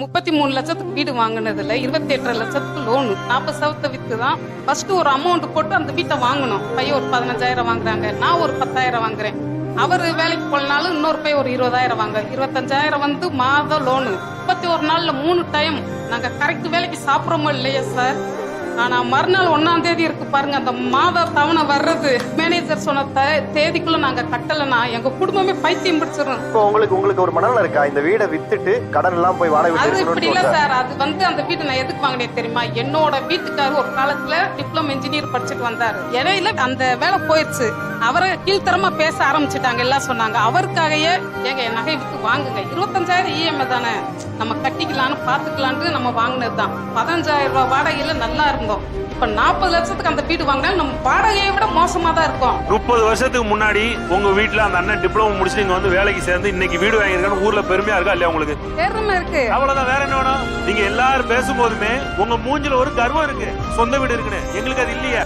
முப்பத்தி மூணு லட்சத்துக்கு வீடு வாங்கினதுல இருபத்தி எட்டரை லட்சத்துக்கு லோனு நாற்பது சவத்தை வித்து தான் ஃபர்ஸ்ட் ஒரு அமௌண்ட் போட்டு அந்த வீட்டை வாங்கணும். பையன் ஒரு பதினஞ்சாயிரம் வாங்குறாங்க. நான் ஒரு பத்தாயிரம் வாங்குறேன். அவர் வேலைக்கு போனாலும் இன்னொரு பையன் ஒரு இருபதாயிரம் வாங்க. இருபத்தஞ்சாயிரம் வந்து மாதம் லோனு முப்பத்தி ஒரு நாள்ல மூணு டைம் நாங்க கரெக்ட் வேலைக்கு சாப்பிட்றோமோ இல்லையா சார் ஆனா மறுநாள் ஒன்னாம் தேதி இருக்கு பாருங்க. அந்த மாத தவணை வர்றது. மேனேஜர் சொன்ன தேதிக்குள்ள நாங்க கட்டலைன்னா எங்க குடும்பமே பைத்தியம் பிடிச்சிரும். இப்போ உங்களுக்கு உங்களுக்கு ஒரு மனநலம் இருக்கா? இந்த வீடை வித்துட்டு கடன் எல்லாம் போய் வாடகை அது இப்படி இல்ல சார். அது வந்து அந்த வீட்டு நான் எதுக்கு வாங்கினேன் தெரியுமா? என்னோட வீட்டுக்காரர் ஒரு காலத்துல டிப்ளமோ இன்ஜினியர் படிச்சுட்டு வந்தாரு. இடையில அந்த வேலை போயிடுச்சு அவரை கீழ்த்தரமா பேச ஆரம்பிச்சுட்டாங்க. எல்லாம் சொன்னாங்க. அவருக்காகவே ஏங்க என் நகை வித்து வாங்குங்க. இருபத்தஞ்சாயிரம் இஎம்ஐ தானே. நம்ம கட்டிக்கலாம்னு பாத்துக்கலான்னு நம்ம வாங்கினது தான் பதினஞ்சாயிரம் ரூபாய் வாடகையில நல்லா இருந்தோம். இப்ப நாற்பது லட்சத்துக்கு அந்த வீடு வாங்கினா நம்ம வாடகையை விட மோசமா தான் இருக்கும். முப்பது வருஷத்துக்கு முன்னாடி உங்க வீட்ல அந்த அண்ணன் டிப்ளமோ முடிச்சு நீங்க வந்து வேலைக்கு சேர்ந்து இன்னைக்கு வீடு வாங்கியிருக்கான்னு ஊர்ல பெருமையா இருக்கா இல்லையா உங்களுக்கு? பெருமை இருக்கு. அவ்வளவுதான் வேற என்ன வேணும்? நீங்க எல்லாரும் பேசும்போதுமே உங்க மூஞ்சில ஒரு கர்வம் இருக்கு. சொந்த வீடு இருக்குன்னு. எங்களுக்கு அது இல்லையா.